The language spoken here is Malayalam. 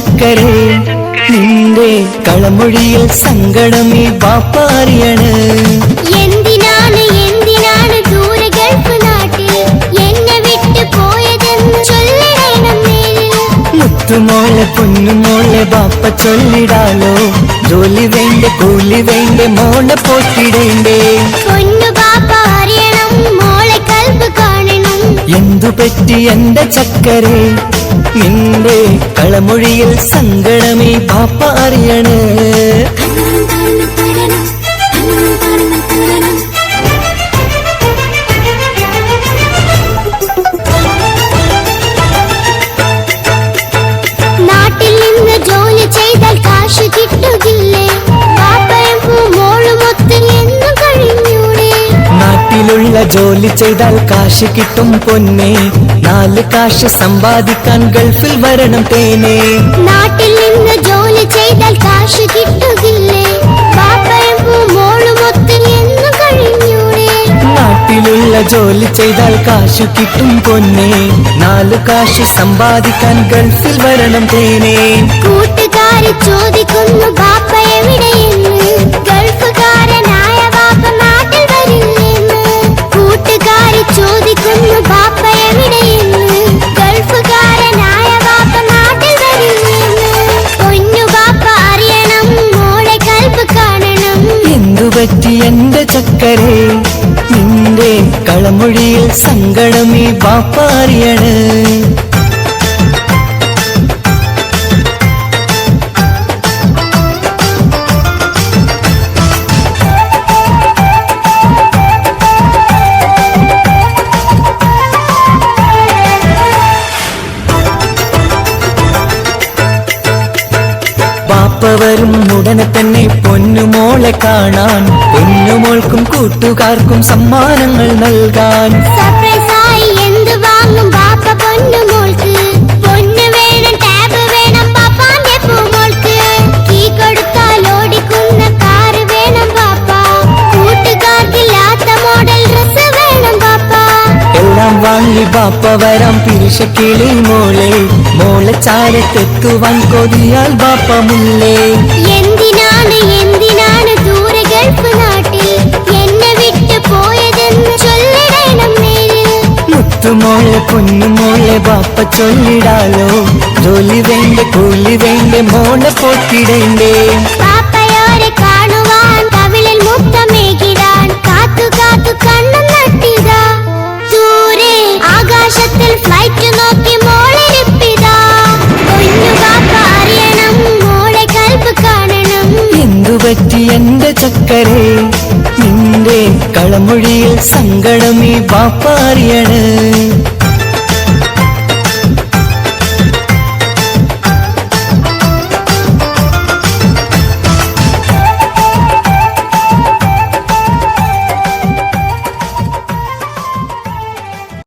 ചക്കരെ നിന്റെ കളമൊഴിയിൽ സങ്കടമേ പാപ്പാറിയാണ് എന്തിനാണ് എന്തിനാണ് ദൂരെ ഗൾഫ് നാട്ടിൽ എന്നെ വിട്ടു പോയതെന്ന് മുത്തുമോളെ പൊന്നുമോളെ ബാപ്പ ചൊല്ലിടാലോ. ജോലി വേണ്ട കൂലി വേണ്ട മോളെ പോറ്റിടേണ്ടേ. പൊന്നു ബാപ്പ അറിയണം മോളെ കൽബ് കാണണം. എന്തു പറ്റി എന്റെ ചക്കരെ? നിന്റെ കളമൊഴിയിൽ സങ്കടമേ ബാപ്പ അറിയണ് ജോലി ചെയ്താൽ കാശ് കിട്ടും പൊന്നെ. നാല് കാശ് സമ്പാദിക്കാൻ ഗൾഫിൽ വരണം തേനെ. നാട്ടിൽ നിന്ന് ജോലി ചെയ്താൽ കാശ് കിട്ടുകില്ലേ? നാട്ടിലുള്ള ജോലി ചെയ്താൽ കാശ് കിട്ടും പൊന്നെ. നാല് കാശ് സമ്പാദിക്കാൻ ഗൾഫിൽ വരണം തേനെ. കൂട്ടുകാര് ചോദിക്കുന്നു ബാപ്പ എവിടെയെന്ന്? ഗൾഫുകാരനായ എന്റെ ചക്കരെ നിന്റെ കളമൊഴിയിൽ സങ്കടമേ പാപ്പ വരും ഉടനെ തന്നെ പൊന്നുമോളെ കാണാൻ. പൊന്നുമോൾക്കും കൂട്ടുകാർക്കും സമ്മാനങ്ങൾ നൽകാൻ. വാങ്ങി ബാപ്പ വരാം പിരിശക്കിളി മോളെ. മോളെ ചാരത്തെത്തുവാൻ കൊതിയാൽ ബാപ്പ മുല്ലേ എന്തിനാണ് എന്തിനാണ് ദൂരെ ഗൾഫ് നാട്ടിൽ? എന്നെ വിട്ടു പോയതെന്ന് ചൊല്ലിടണം നേരിൽ മുത്തുമോളെ പൊന്നുമോളെ ബാപ്പ ചൊല്ലിടാലോ. ജോലി വേണ്ട കൂലി വേണ്ട മോളെ പൊട്ടിടണ്ടേ പാപ്പയോരെ കാണുവാൻ കവിളിൽ മുത്തമേകിടാൻ. കാത്തു കാത്തു കണ്ണും നട്ടിതാ നിന്റെ കളമൊഴിയിൽ സങ്കടമേ ബാപ്പാറിയണ്